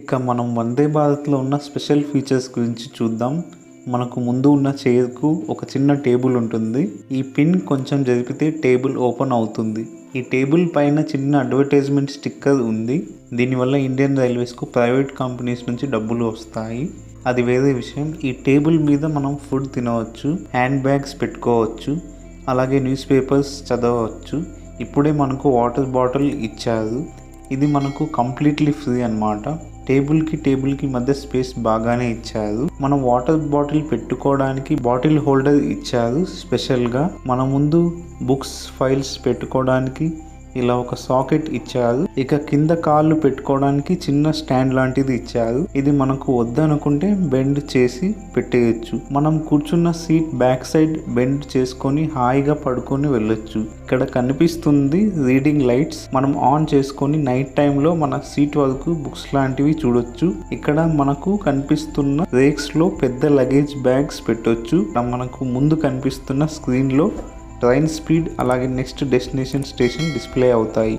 ఇక మనం వందే భారత్లో ఉన్న స్పెషల్ ఫీచర్స్ గురించి చూద్దాం. మనకు ముందు ఉన్న చైర్కు ఒక చిన్న టేబుల్ ఉంటుంది. ఈ పిన్ కొంచెం జరిపితే టేబుల్ ఓపెన్ అవుతుంది. ఈ టేబుల్ పైన చిన్న అడ్వర్టైజ్మెంట్ స్టిక్కర్ ఉంది. దీనివల్ల ఇండియన్ రైల్వేస్కు ప్రైవేట్ కంపెనీస్ నుంచి డబ్బులు వస్తాయి. అది వేరే విషయం. ఈ టేబుల్ మీద మనం ఫుడ్ తినవచ్చు హ్యాండ్ బ్యాగ్స్ పెట్టుకోవచ్చు అలాగే న్యూస్ పేపర్స్ చదవచ్చు. ఇప్పుడే మనకు వాటర్ బాటిల్ ఇచ్చారు. ఇది మనకు కంప్లీట్లీ ఫ్రీ అన్నమాట. టేబుల్కి టేబుల్కి మధ్య స్పేస్ బాగానే ఇచ్చారు. మనం వాటర్ బాటిల్ పెట్టుకోవడానికి బాటిల్ హోల్డర్ ఇచ్చారు స్పెషల్గా. మన ముందు బుక్స్ ఫైల్స్ పెట్టుకోవడానికి ఇలా ఒక సాకెట్ ఇచ్చారు. ఇక కింద కాళ్ళు పెట్టుకోవడానికి చిన్న స్టాండ్ లాంటిది ఇచ్చారు. ఇది మనకు వద్దనుకుంటే బెండ్ చేసి పెట్టేయచ్చు. మనం కూర్చున్న సీట్ బ్యాక్ సైడ్ బెండ్ చేసుకొని హాయిగా పడుకొని వెళ్ళొచ్చు. ఇక్కడ కనిపిస్తుంది రీడింగ్ లైట్స్. మనం ఆన్ చేసుకొని నైట్ టైంలో మన సీట్ వరకు బుక్స్ లాంటివి చూడొచ్చు. ఇక్కడ మనకు కనిపిస్తున్న రేక్స్లో పెద్ద లగేజ్ బ్యాగ్స్ పెట్టొచ్చు. మనకు ముందు కనిపిస్తున్న స్క్రీన్లో ట్రైన్ స్పీడ్ అలాగే నెక్స్ట్ డెస్టినేషన్ స్టేషన్ డిస్ప్లే అవుతాయి.